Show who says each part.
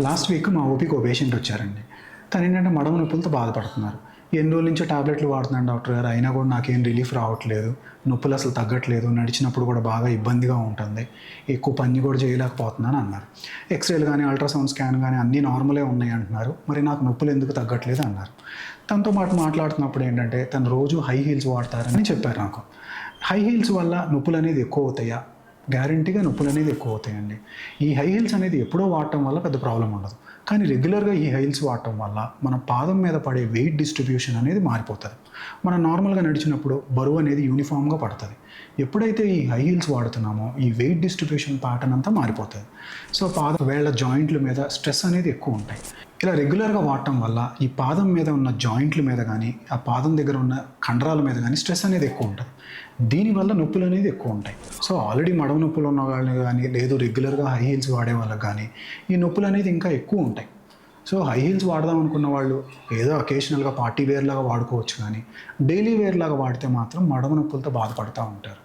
Speaker 1: Last week మా ఓపీకి ఒక patient వచ్చారండి. తను ఏంటంటే మడమ నొప్పులతో బాధపడుతున్నారు. ఎన్ని రోజుల నుంచో టాబ్లెట్లు వాడుతున్నాను డాక్టర్ గారు. అయినా కూడా నాకేం రిలీఫ్ రావట్లేదు. నొప్పులు అసలు తగ్గట్లేదు. నడిచినప్పుడు కూడా బాగా ఇబ్బందిగా ఉంటుంది. ఎక్కువ పని కూడా చేయలేకపోతున్నాను అన్నారు. ఎక్స్రేలు కానీ అల్ట్రాసౌండ్ స్కాన్ కానీ అన్నీ నార్మలే ఉన్నాయి అంటున్నారు. మరి నాకు నొప్పులు ఎందుకు తగ్గట్లేదు అన్నారు. తనతో పాటు మాట్లాడుతున్నప్పుడు ఏంటంటే తను రోజు హై హీల్స్ వాడతారని చెప్పారు నాకు. హై హీల్స్ వల్ల నొప్పులు అనేది ఎక్కువ అవుతాయా? గ్యారంటీగా నొప్పులు అనేది ఎక్కువ అవుతాయండి. ఈ హై హీల్స్ అనేది ఎప్పుడో వాడటం వల్ల పెద్ద ప్రాబ్లం ఉండదు. కానీ రెగ్యులర్గా ఈ హైల్స్ వాడటం వల్ల మన పాదం మీద పడే వెయిట్ డిస్ట్రిబ్యూషన్ అనేది మారిపోతుంది. మనం నార్మల్గా నడిచినప్పుడు బరువు అనేది యూనిఫామ్గా పడుతుంది. ఎప్పుడైతే ఈ హై హీల్స్ వాడుతున్నామో ఈ వెయిట్ డిస్ట్రిబ్యూషన్ ప్యాటర్న్ అంతా మారిపోతుంది. సో పాద వేళ్ళ జాయింట్ల మీద స్ట్రెస్ అనేది ఎక్కువ ఉంటాయి. ఇలా రెగ్యులర్గా వాడటం వల్ల ఈ పాదం మీద ఉన్న జాయింట్ల మీద కానీ ఆ పాదం దగ్గర ఉన్న కండరాల మీద కానీ స్ట్రెస్ అనేది ఎక్కువ ఉంటుంది. దీనివల్ల నొప్పులు అనేది ఎక్కువ ఉంటాయి. సో ఆల్రెడీ మడవ నొప్పులు ఉన్న వాళ్ళని కానీ లేదు రెగ్యులర్గా హై హీల్స్ వాడే వాళ్ళకి కానీ ఈ నొప్పులు అనేది ఇంకా ఎక్కువ ఉంటాయి. సో హై హీల్స్ వాడదాం అనుకున్న వాళ్ళు ఏదో అకేషనల్గా పార్టీ వేర్ లాగా వాడుకోవచ్చు కానీ డైలీ వేర్ లాగా వాడితే మాత్రం మడమ నొప్పులతో బాధపడుతూ ఉంటారు.